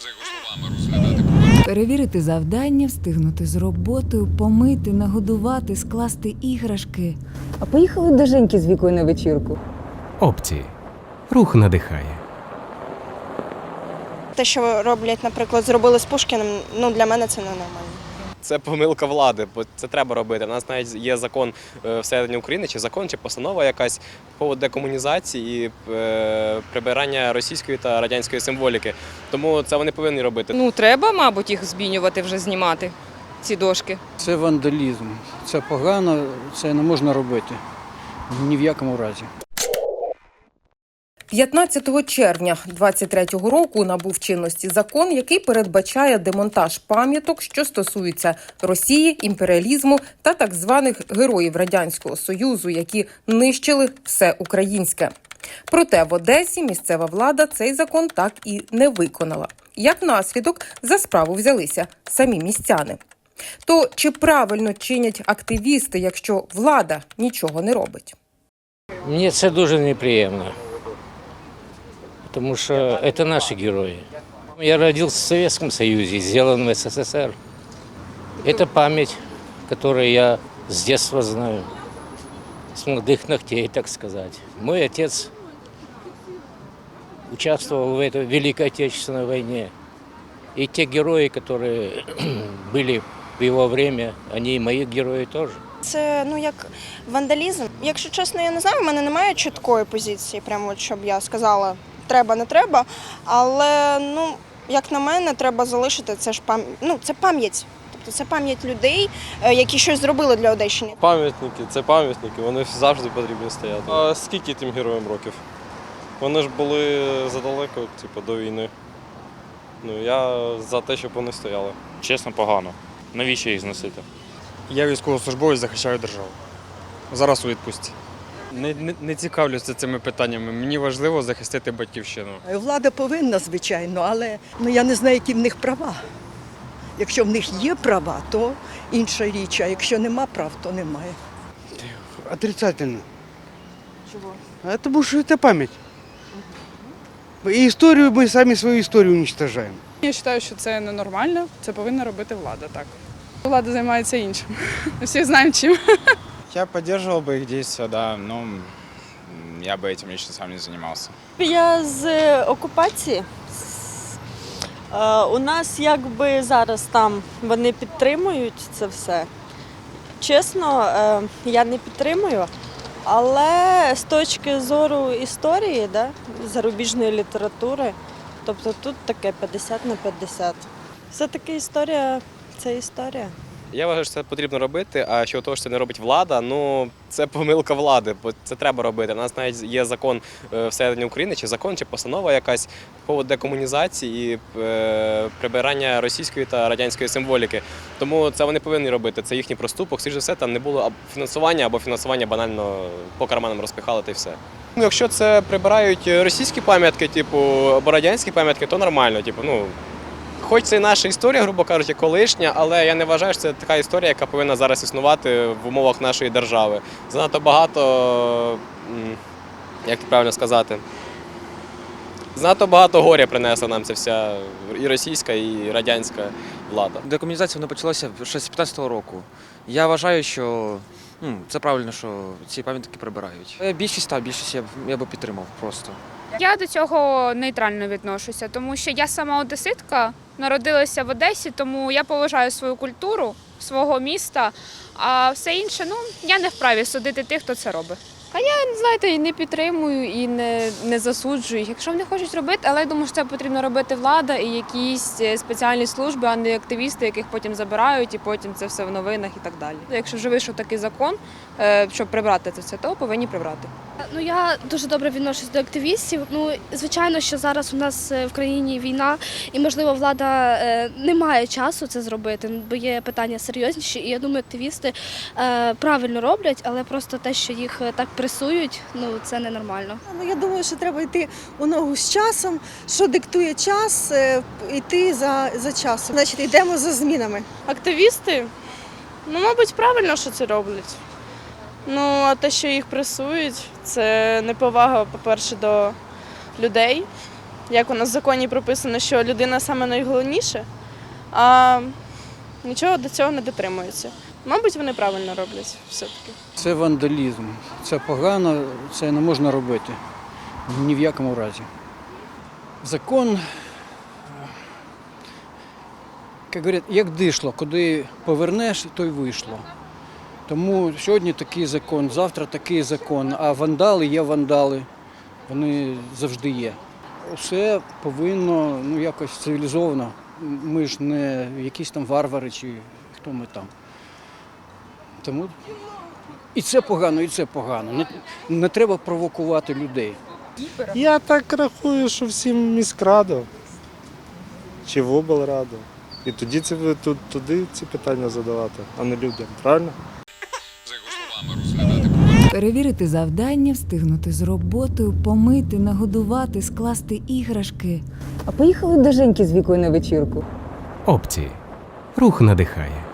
За його словами, розглядати Перевірити завдання, встигнути з роботою, помити, нагодувати, скласти іграшки. А поїхали до Женьки з вікою на вечірку. Опції. Рух надихає. Те, що роблять, наприклад, зробили з Пушкіним, ну для мене це ненормально. Це помилка влади, бо це треба робити. У нас навіть є закон е, всередині України, чи закон, чи постанова якась по декомунізації і е, прибирання російської та радянської символіки. Тому це вони повинні робити. Ну, треба, мабуть, їх змінювати, вже знімати, ці дошки. Це вандалізм. Це погано, це не можна робити. Ні в якому разі. 15 червня 23-го року набув чинності закон, який передбачає демонтаж пам'яток, що стосуються Росії, імперіалізму та так званих героїв радянського союзу, які нищили все українське. Проте в Одесі місцева влада цей закон так і не виконала. Як наслідок за справу взялися самі містяни. То чи правильно чинять активісти, якщо влада нічого не робить? Мені це дуже неприємно, тому що це наші герої. Я родился в Советском Союзе, сделан в СССР. Это память, которую я с детства знаю, с молодых ногтей, так сказать. Мой отец участвовал в этой Великой Отечественной войне. И те герои, которые были в его время, они и мои герои тоже. Це ну як вандалізм. Якщо чесно, я не знаю, в мене немає чіткої позиції, прямо от, щоб я сказала Треба, не треба. Але ну, як на мене, треба залишити це ж пам... ну, це пам'ять. Тобто це пам'ять людей, е, які щось зробили для Одещини. Пам'ятники, це пам'ятники, вони завжди потрібні стояти. А скільки тим героям років? Вони ж були задалеко, типу, до війни. Ну, я за те, щоб вони стояли. Чесно, погано. Навіщо їх зносити? Я військовослужбовець, захищаю державу. Зараз у відпустці. Не, не, не цікавлюся цими питаннями. Мені важливо захистити батьківщину. Влада повинна, звичайно, але ну, я не знаю, які в них права. Якщо в них є права, то інша річ, а якщо нема прав, то немає. Отрицательно. Чего? А Потому что это память. И историю, мы сами свою историю уничтожаем. Я вважаю, що це ненормально, це повинна робити влада, так. Влада займається іншим. Всі знаємо чим. Я підтримував би їх дії, да, ну я би цим лично сам не займався. Я з окупації. У нас якби зараз там вони підтримують це все. Чесно, е, я не підтримую, але з точки зору історії, да, зарубіжної літератури, тобто тут таке 50 на 50. Все-таки історія це історія. Я вважаю, що це потрібно робити. А що того, що це не робить влада, ну це помилка влади, бо це треба робити. У нас навіть є закон е, всередині України, чи закон, чи постанова якась по поводу декомунізації і е, прибирання російської та радянської символіки. Тому це вони повинні робити. Це їхній проступок. Всі ж все там не було фінансування, або фінансування банально по карманам розпихали та й все. Ну, якщо це прибирають російські пам'ятки, типу або радянські пам'ятки, то нормально. Типу, ну Хоч це і наша історія, грубо кажучи, колишня, але я не вважаю, що це така історія, яка повинна зараз існувати в умовах нашої держави. Занадто багато, як це правильно сказати, занадто багато горя принесла нам ця вся і російська, і радянська влада. Декомунізація вона почалася ще з 15-го року. Я вважаю, що ну, це правильно, що ці пам'ятки прибирають. Е, Більшість та більшість я б я би підтримав просто. Я до цього нейтрально відношуся, тому що я сама одеситка, народилася в Одесі, тому я поважаю свою культуру, свого міста. А все інше, ну я не вправі судити тих, хто це робить. А я знаєте, і не підтримую і не, не засуджую. їх. Якщо вони хочуть робити, але я думаю, що це потрібно робити влада і якісь е, спеціальні служби, а не активісти, яких потім забирають, і потім це все в новинах і так далі. Якщо вже вийшов такий закон, е, щоб прибрати це все, то повинні прибрати. Ну я дуже добре відношусь до активістів. Ну звичайно, що зараз у нас е, в країні війна, і можливо влада е, не має часу це зробити, бо є питання серйозніші. І я думаю, активісти е, правильно роблять, але просто те, що їх е, так пресують, ну це ненормально. Ну, я думаю, що треба йти у ногу з часом, що диктує час, е, йти за, за часом. Значить, йдемо за змінами. Активісти, ну, мабуть, правильно, що це роблять. Ну, а те, що їх пресують, це неповага, по-перше, до людей, як у нас в законі прописано, що людина саме найголовніше, а нічого до цього не дотримується. Мабуть, вони правильно роблять все-таки. Це вандалізм. Це погано, це не можна робити. Ні в якому разі. Закон, як говорять, як дишло, куди повернеш, то й вийшло. Тому сьогодні такий закон, завтра такий закон, а вандали є вандали. Вони завжди є. Все повинно ну, якось цивілізовано. Ми ж не якісь там варвари чи хто ми там. Тому і це погано, і це погано. Не, не треба провокувати людей. Я так рахую, що всім міськраду чи в облраду. І тоді це туди ці питання задавати, а не людям. Правильно? Перевірити завдання, встигнути з роботою, помити, нагодувати, скласти іграшки. А поїхали до Женьки з вікою на вечірку. Опції. Рух надихає.